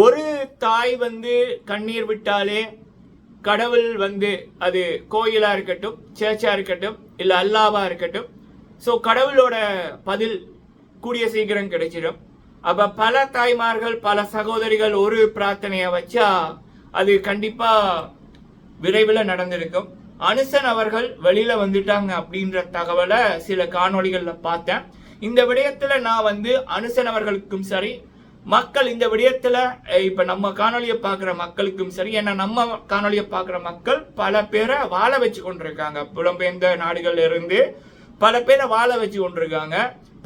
ஒரு தாய் வந்து கண்ணீர் விட்டாலே கடவுள் வந்து அது கோயிலா இருக்கட்டும் சேர்ச்சா இருக்கட்டும் இல்ல அல்லாவா இருக்கட்டும். ஸோ கடவுளோட பதில் கூடிய சீக்கிரம் கிடைச்சிடும். அப்ப பல தாய்மார்கள் பல சகோதரிகள் ஒரு பிரார்த்தனையை வச்சா அது கண்டிப்பா விரைவில் நடந்திருக்கும். அனுசன் அவர்கள் வெளியில வந்துட்டாங்க அப்படின்ற தகவலை சில காணொளிகளில் பார்த்தேன். இந்த விடயத்துல நான் வந்து அனுசன் அவர்களுக்கும் சரி மக்கள் இந்த விடயத்துல இப்போ இப்ப நம்ம காணொளியை பார்க்குற மக்களுக்கும் சரி ஏன்னா நம்ம காணொளியை பார்க்குற மக்கள் பல பேரை வாழ வச்சு கொண்டிருக்காங்க. புலம்பெயர்ந்த நாடுகள்ல இருந்து பல பேரை வாழ வச்சு கொண்டிருக்காங்க.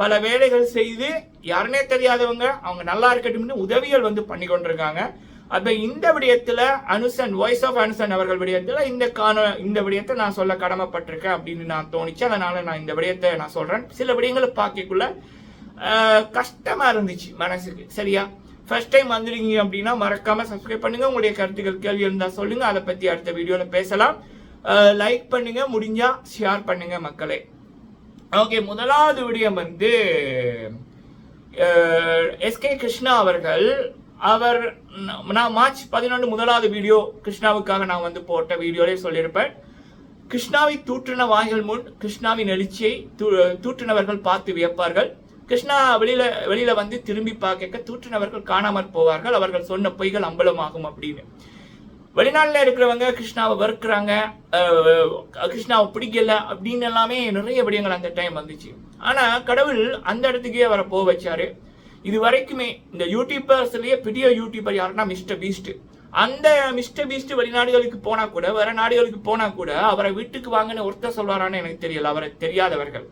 பல வேலைகள் செய்து யாருனே தெரியாதவங்க அவங்க நல்லா இருக்கட்டும்னு உதவிகள் வந்து பண்ணி கொண்டிருக்காங்க. அப்ப இந்த விடயத்துல அனுசன் வாய்ஸ் ஆஃப் அனுசன் அவர்கள் விடயத்துல இந்த காண இந்த விடயத்தை நான் சொல்ல கடமைப்பட்டிருக்கேன் அப்படின்னு நான் தோணிச்சு அதனால நான் இந்த விடயத்தை நான் சொல்றேன். சில விடயங்களை பார்க்கக்குள்ள கஷ்டமாக இருந்துச்சு மனசுக்கு. சரியா? ஃபர்ஸ்ட் டைம் வந்துருக்கீங்க அப்படின்னா மறக்காமல் சப்ஸ்கிரைப் பண்ணுங்கள் உங்களுடைய கருத்துக்கள் கேள்வி இருந்தால் சொல்லுங்கள் அதை பற்றி அடுத்த வீடியோவில் பேசலாம். லைக் பண்ணுங்கள் முடிஞ்சால் ஷேர் பண்ணுங்கள் மக்களே. ஓகே முதலாவது விடயம் வந்து எஸ்கே கிருஷ்ணா அவர்கள் அவர் நான் மார்ச் பதினொன்று முதலாவது வீடியோ கிருஷ்ணாவுக்காக நான் வந்து போட்ட வீடியோலே சொல்லியிருப்பேன். கிருஷ்ணாவை தூற்றின வாய்கள் முன் கிருஷ்ணாவின் எழுச்சியை தூ- தூற்றினவர்கள் பார்த்து வியப்பார்கள். கிருஷ்ணா வெளியில வெளியில வந்து திரும்பி பார்க்க தூற்றினவர்கள் காணாமற் போவார்கள். அவர்கள் சொன்ன பொய்கள் அம்பலமாகும் அப்படின்னு. வெளிநாட்டில் இருக்கிறவங்க கிருஷ்ணாவை வெறுக்கிறாங்க கிருஷ்ணாவை பிடிக்கல அப்படின்னு எல்லாமே நிறைய விடயங்கள் அந்த டைம் வந்துச்சு. ஆனா கடவுள் அந்த இடத்துக்கே அவரை போக வச்சாரு. இது வரைக்குமே இந்த யூடியூபர்ஸ்லயே பெரிய யூடியூபர் யாருன்னா மிஸ்டர் பீஸ்ட். அந்த மிஸ்டர் பீஸ்ட் வெளிநாடுகளுக்கு போனா கூட வேற நாடுகளுக்கு போனா கூட அவரை வீட்டுக்கு வாங்கன்னு ஒருத்தர் சொல்வாரான்னு எனக்கு தெரியல. அவரை தெரியாதவர்கள்.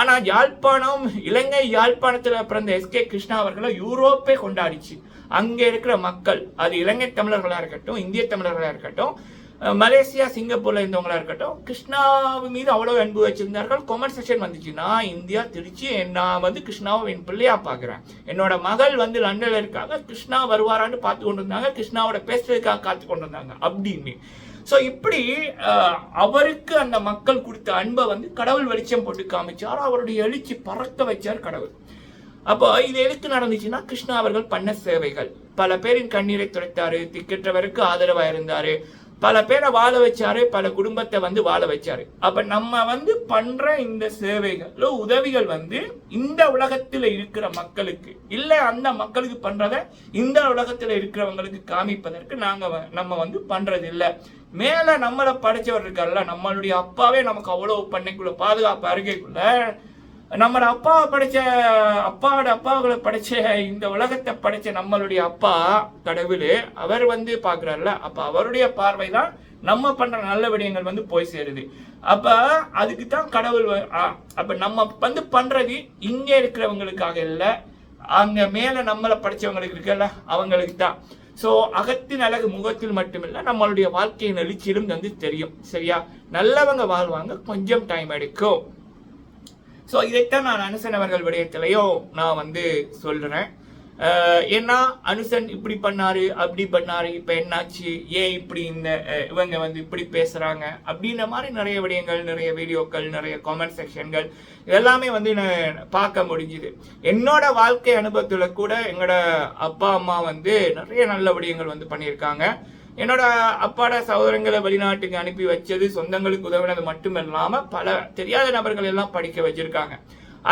ஆனால் யாழ்ப்பாணம் இலங்கை யாழ்ப்பாணத்தில் பிறந்த எஸ்கே கிருஷ்ணா அவர்களை யூரோப்பே கொண்டாடிச்சு. அங்கே இருக்கிற மக்கள் அது இலங்கை தமிழர்களாக இருக்கட்டும் இந்திய தமிழர்களாக இருக்கட்டும் மலேசியா சிங்கப்பூர்ல இருந்தவங்களா இருக்கட்டும் கிருஷ்ணாவு மீது அவ்வளவு அன்பு வச்சிருந்தார்கள். கொமர்சேஷன் வந்துச்சு. நான் இந்தியா திருச்சி நான் வந்து கிருஷ்ணாவை என் பிள்ளையா பாக்குறேன் என்னோட மகள் வந்து லண்டன்ல இருக்காங்க. கிருஷ்ணா வருவாரான்னு பார்த்து கொண்டு இருந்தாங்க கிருஷ்ணாவோட பேசுறதுக்காக காத்து கொண்டு இருந்தாங்க அப்படின்னு. ஸோ இப்படி அவருக்கு அந்த மக்கள் கொடுத்த அன்பை வந்து கடவுள் வெளிச்சம் போட்டு காமிச்சார். அவருடைய எழுச்சி பறக்க வச்சார் கடவுள். அப்போ இது எதுக்கு நடந்துச்சுன்னா கிருஷ்ணா அவர்கள் பண்ண சேவைகள். பல பேரின் கண்ணீரை துடைத்தாரு திக்கற்றவருக்கு ஆதரவாக இருந்தாரு. பல பேரை வாழ வச்சாரு பல குடும்பத்தை வந்து வாழ வச்சாரு. அப்ப நம்ம வந்து பண்ற இந்த சேவைகள் உதவிகள் வந்து இந்த உலகத்துல இருக்கிற மக்களுக்கு இல்ல அந்த மக்களுக்கு பண்றத இந்த உலகத்துல இருக்கிறவங்களுக்கு காமிப்பதற்கு நாங்க வ- நம்ம வந்து பண்றது இல்லை மேல நம்மளை படைச்சவர் இருக்கார்ல நம்மளுடைய அப்பாவே நமக்கு அவ்வளவு பண்ணைக்குள்ள பாதுகாப்பு அருகைக்குள்ள நம்மளோட அப்பாவை படைச்ச அப்பாவோட அப்பாவுகளை படைச்ச இந்த உலகத்தை படைச்ச நம்மளுடைய அப்பா கடவுள் அவர் வந்து பாக்குறாருல அப்ப அவருடைய பார்வை தான் நம்ம பண்ற நல்ல விடயங்கள் வந்து போய் சேருது. அப்ப அதுக்கு தான் கடவுள் அப்ப நம்ம வந்து பண்றது இங்க இருக்கிறவங்களுக்காக இல்ல அங்க மேல நம்மளை படிச்சவங்களுக்கு இருக்குல்ல அவங்களுக்கு தான் ஸோ அகத்தின் அழகு முகத்தில் மட்டுமில்ல நம்மளுடைய வாழ்க்கையின் எழுச்சியிலும் வந்து தெரியும். சரியா? நல்லவங்க வாழ்வாங்க கொஞ்சம் டைம் எடுக்கும். ஸோ இதைத்தான் நான் அனுசன் அவர்கள் விடயத்திலையும் நான் வந்து சொல்கிறேன் ஏன்னா அனுசன் இப்படி பண்ணாரு அப்படி பண்ணாரு இப்ப என்னாச்சு ஏன் இப்படி இந்த இவங்க வந்து இப்படி பேசுறாங்க? அப்படின்ற மாதிரி நிறைய விடயங்கள் நிறைய வீடியோக்கள் நிறைய காமெண்ட் செக்ஷன்கள் இதெல்லாமே வந்து பார்க்க முடிஞ்சுது. என்னோட வாழ்க்கை அனுபவத்துல கூட எங்களோட அப்பா அம்மா வந்து நிறைய நல்ல விடயங்கள் வந்து பண்ணியிருக்காங்க. என்னோட அப்பாட சகோதரங்களை வெளிநாட்டுக்கு அனுப்பி வச்சது சொந்தங்களுக்கு உதவினது மட்டும் இல்லாம பல தெரியாத நபர்கள் எல்லாம் படிக்க வச்சிருக்காங்க.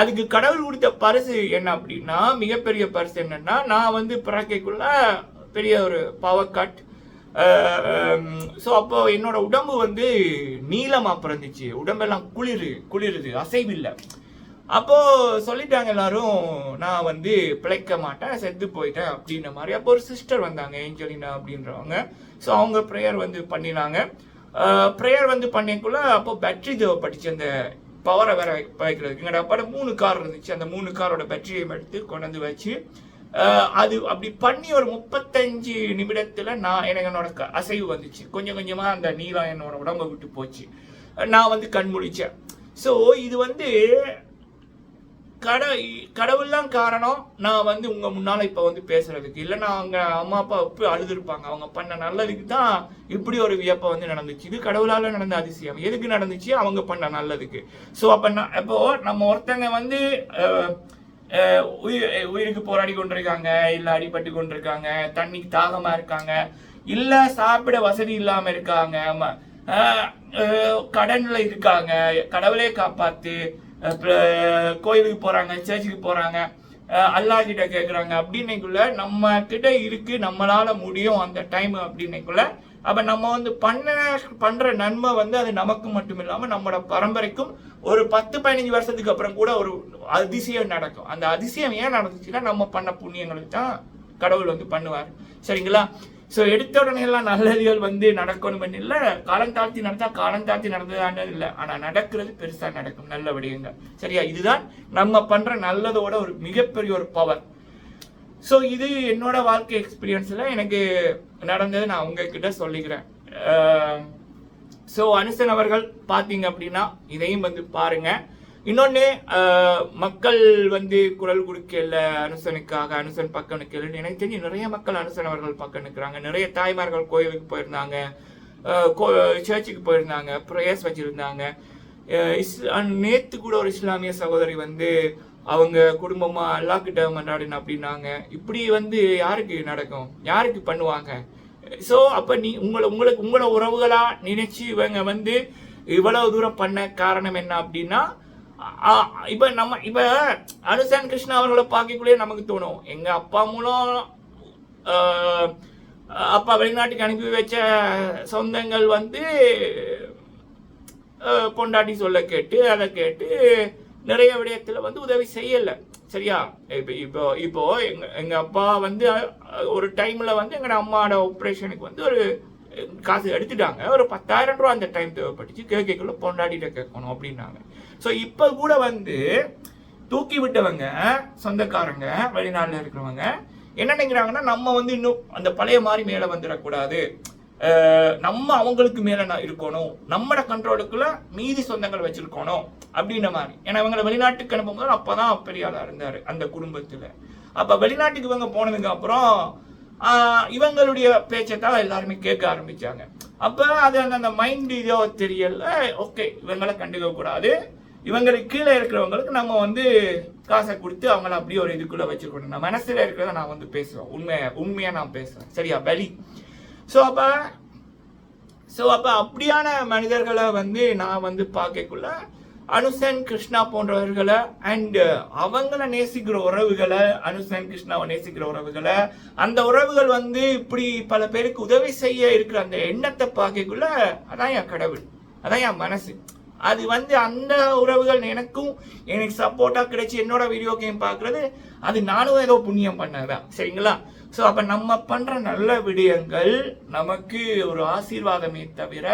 அதுக்கு கடவுள் கொடுத்த பரிசு என்ன அப்படின்னா மிகப்பெரிய பரிசு என்னன்னா நான் வந்து பிறக்கைக்குள்ள பெரிய ஒரு பவர் கட் ஸோ அப்போ என்னோட உடம்பு வந்து நீளமாக பிறந்துச்சு. உடம்பெல்லாம் குளிரு குளிருது அசைவில்லை. அப்போ சொல்லிட்டாங்க எல்லாரும் நான் வந்து பிழைக்க மாட்டேன் செத்து போயிட்டேன் அப்படின்ற மாதிரி. அப்போ ஒரு சிஸ்டர் வந்தாங்க ஏஞ்சலினா அப்படின்றவங்க. ஸோ அவங்க ப்ரேயர் வந்து பண்ணினாங்க. ப்ரேயர் வந்து பண்ணிக்குள்ள அப்போ பேட்ரி தேவைப்பட்டுச்சு அந்த பவரை வேற வைக்க- வைக்கிறதுக்கு எங்களோட அப்பாட மூணு கார் இருந்துச்சு. அந்த மூணு காரோட பேட்டரியை எடுத்து கொண்டாந்து வச்சு அது அப்படி பண்ணி ஒரு முப்பத்தஞ்சு நிமிடத்துல நான் எனக்கு என்னோட க- அசைவு வந்துச்சு. கொஞ்சம் கொஞ்சமா அந்த நீளம் என்னோட உடம்ப விட்டு போச்சு. நான் வந்து கண் முழிச்சேன் ஸோ இது வந்து கட கடவுள் தான் காரணம். நான் வந்து உங்க முன்னால இப்ப வந்து பேசுறதுக்கு. இல்லைன்னா அவங்க அம்மா அப்பா இப்போ அழுதுருப்பாங்க. அவங்க பண்ண நல்லதுக்கு தான் இப்படி ஒரு வியப்ப வந்து நடந்துச்சு. இது கடவுளால நடந்த அதிசயம். எதுக்கு நடந்துச்சு? அவங்க பண்ண நல்லதுக்கு. ஸோ அப்ப நான் இப்போ நம்ம ஒருத்தங்க வந்து உயிர் உயிருக்கு போராடி கொண்டிருக்காங்க. இல்ல அடிபட்டு கொண்டிருக்காங்க. தண்ணிக்கு தாகமா இருக்காங்க. இல்ல சாப்பிட வசதி இல்லாம இருக்காங்க. ம- கடன்ல இருக்காங்க. கடவுளே காப்பாத்து. கோயிலுக்கு போகிறாங்க சர்ச்சுக்கு போகிறாங்க அல்லாஹ் கிட்ட கேட்குறாங்க அப்படின்னைக்குள்ள நம்ம கிட்ட இருக்கு நம்மளால முடியும் அந்த டைம் அப்படின்னைக்குள்ள. அப்போ நம்ம வந்து பண்ண பண்ணுற நன்மை வந்து அது நமக்கு மட்டும் இல்லாமல் நம்மளோட பரம்பரைக்கும் ஒரு பத்து பதினஞ்சு வருஷத்துக்கு அப்புறம் கூட ஒரு அதிசயம் நடக்கும். அந்த அதிசயம் ஏன் நடந்துச்சுன்னா நம்ம பண்ண புண்ணியங்களுக்கு தான் கடவுள் வந்து பண்ணுவார். சரிங்களா? ஸோ எடுத்த உடனே எல்லாம் நல்லதுகள் வந்து நடக்கணும் இல்லை காலம் தாழ்த்தி நடந்தா காலம் தாழ்த்தி நடந்ததானது இல்லை ஆனால் நடக்கிறது பெருசாக நடக்கும் நல்ல விடயங்கள். சரியா? இதுதான் நம்ம பண்ணுற நல்லதோட ஒரு மிகப்பெரிய ஒரு பவர் ஸோ இது என்னோட வாழ்க்கை எக்ஸ்பீரியன்ஸில் எனக்கு நடந்தது நான் உங்ககிட்ட சொல்லிக்கிறேன். ஸோ அனுசன் அவர்கள் பார்த்தீங்க அப்படின்னா இதையும் வந்து பாருங்கள் இன்னொன்று மக்கள் வந்து குரல் கொடுக்கல அனுசனுக்காக அனுசன் பக்கம் நிற்கல எனக்கு தெரிஞ்சு நிறைய மக்கள் அனுசன் அவர்கள் பக்கம் நிற்கிறாங்க. நிறைய தாய்மார்கள் கோயிலுக்கு போயிருந்தாங்க. கோ- சர்ச்சுக்கு போயிருந்தாங்க. ப்ரேயர்ஸ் வச்சுருந்தாங்க. நேத்து கூட ஒரு இஸ்லாமிய சகோதரி வந்து அவங்க குடும்பமா அல்லா கிட்ட மன்றாடின அப்படின்னாங்க. இப்படி வந்து யாருக்கு நடக்கும்? யாருக்கு பண்ணுவாங்க? சோ அப்ப நீ உங்களை உங்களுக்கு உங்களோட உறவுகளா நினைச்சு இவங்க வந்து இவ்வளவு தூரம் பண்ண காரணம் என்ன அப்படின்னா இப்ப நம்ம இப்ப அனுசான் கிருஷ்ணா அவர்களை பார்க்கக்குள்ளே நமக்கு தோணும். எங்க அப்பா மூலம் அப்பா வெளிநாட்டுக்கு அனுப்பி வச்ச சொந்தங்கள் வந்து பொண்டாட்டி சொல்ல கேட்டு அதை கேட்டு நிறைய விடயத்துல வந்து உதவி செய்யலை. சரியா? இப்போ இப்போ இப்போ எங்க எங்க அப்பா வந்து ஒரு டைம்ல வந்து எங்க அம்மாவோட ஆப்ரேஷனுக்கு வந்து ஒரு காசு எடுத்துட்டாங்க. ஒரு பத்தாயிரம் ரூபா அந்த டைம் தேவைப்பட்டுச்சு. கேட்கக்குள்ள பொண்டாடிட்ட கேட்கணும் அப்படின்னாங்க. ஸோ இப்போ கூட வந்து தூக்கி விட்டவங்க சொந்தக்காரங்க வெளிநாட்டில் இருக்கிறவங்க என்ன நினைக்கிறாங்கன்னா நம்ம வந்து இன்னும் அந்த பழைய மாதிரி மேலே வந்துடக்கூடாது. நம்ம அவங்களுக்கு மேலே நான் இருக்கணும். நம்மட கண்ட்ரோலுக்குள்ள மீதி சொந்தங்கள் வச்சிருக்கணும் அப்படின்ற மாதிரி. ஏன்னா இவங்களை வெளிநாட்டுக்கு அனுப்பும்போது அப்பதான் பெரிய பெரியாளாக இருந்தார் அந்த குடும்பத்தில். அப்போ வெளிநாட்டுக்கு இவங்க போனதுக்கு அப்புறம் இவங்களுடைய பேச்சை தான் எல்லாருமே கேட்க ஆரம்பிச்சாங்க. அப்போ அது அந்த அந்த மைண்ட் இதோ தெரியல. ஓகே இவங்களை கண்டுக்க கூடாது. இவங்களுக்கு கீழே இருக்கிறவங்களுக்கு நம்ம வந்து காசை கொடுத்து அவங்கள அப்படியே ஒரு இதுக்குள்ள வச்சுருக்கணும். நான் மனசில் இருக்கிறத நான் வந்து பேசுவேன். உண்மையை உண்மையாக நான் பேசுவேன். சரியா? பலி ஸோ அப்போ ஸோ அப்போ அப்படியான மனிதர்களை வந்து நான் வந்து பார்க்கக்குள்ள அனுசன் கிருஷ்ணா போன்றவர்களை அண்ட் அவங்கள நேசிக்கிற உறவுகளை அனுசன் கிருஷ்ணாவை நேசிக்கிற உறவுகளை அந்த உறவுகள் வந்து இப்படி பல பேருக்கு உதவி செய்ய இருக்கிற அந்த எண்ணத்தை பார்க்கக்குள்ள அதான் என் கடவுள். அதான் என் மனசு. அது வந்து அந்த உறவுகள் எனக்கும் எனக்கு சப்போர்ட்டாக கிடைச்சி என்னோட வீடியோ கேம் பார்க்கறது அது நானும் ஏதோ புண்ணியம் பண்ணதான். சரிங்களா? ஸோ அப்போ நம்ம பண்ற நல்ல விடயங்கள் நமக்கு ஒரு ஆசீர்வாதமே தவிர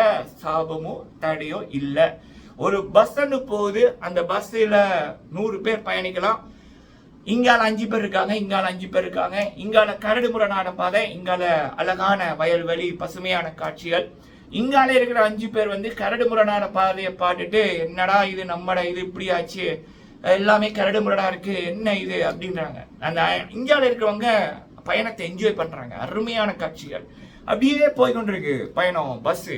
சாபமோ தடையோ இல்லை. ஒரு பஸ் போகுது. அந்த பஸ்ஸில் நூறு பேர் பயணிக்கலாம். இங்கால அஞ்சு பேர் இருக்காங்க இங்கால அஞ்சு பேர் இருக்காங்க. இங்கால கரடு முரடான பாதை இங்கால அழகான வயல்வெளி பசுமையான காட்சிகள். இங்கால இருக்கிற அஞ்சு பேர் வந்து கரடு முரடான பாதையை பாட்டுட்டு என்னடா இது நம்மட இது இப்படி ஆச்சு? எல்லாமே கரடு முரடா இருக்கு என்ன இது? அப்படின்றாங்க. அந்த இங்கால இருக்கிறவங்க பயணத்தை என்ஜாய் பண்றாங்க. அருமையான காட்சிகள். அப்படியே போய் கொண்டிருக்கு பயணம் பஸ்ஸு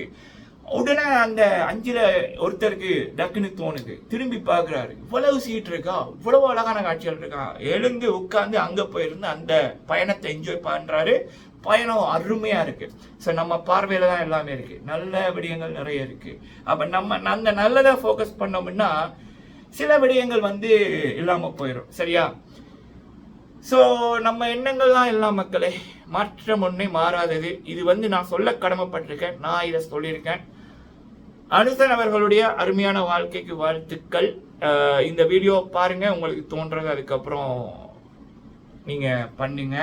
உடனே அந்த அஞ்சுல ஒருத்தருக்கு டக்குன்னு தோணுது. திரும்பி பார்க்குறாரு. இவ்வளவு சீட் இருக்கா? இவ்வளவு அழகான காட்சிகள் இருக்கா? எழுந்து உட்கார்ந்து அங்க போயிருந்து அந்த பயணத்தை என்ஜாய் பண்றாரு. பயணம் அருமையா இருக்கு. ஸோ நம்ம பார்வையில தான் எல்லாமே இருக்கு. நல்ல விடயங்கள் நிறைய இருக்கு. அப்ப நம்ம அந்த நல்லதை ஃபோக்கஸ் பண்ணோம்னா சில விடயங்கள் வந்து இல்லாம போயிடும் சரியா? ஸோ நம்ம எண்ணங்கள் தான் எல்லா மக்களே. மாற்றம் ஒன்றே மாறாதது. இது வந்து நான் சொல்ல கடமைப்பட்டிருக்கேன். நான் இதை சொல்லியிருக்கேன். அனுசன் அவர்களுடைய அருமையான வாழ்க்கைக்கு வாழ்த்துக்கள். இந்த வீடியோ பாருங்க உங்களுக்கு தோன்றது அதுக்கப்புறம் நீங்க பண்ணுங்க.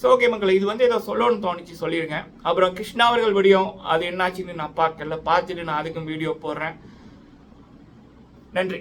ஸோ ஓகே மக்களை இது வந்து ஏதோ சொல்லணும்னு தோணுச்சு சொல்லிடுங்க அப்புறம் கிருஷ்ணா அவர்கள் வீடியோ அது என்னாச்சுன்னு நான் பார்க்கல. பார்த்துட்டு நான் அதுக்கும் வீடியோ போடுறேன். நன்றி.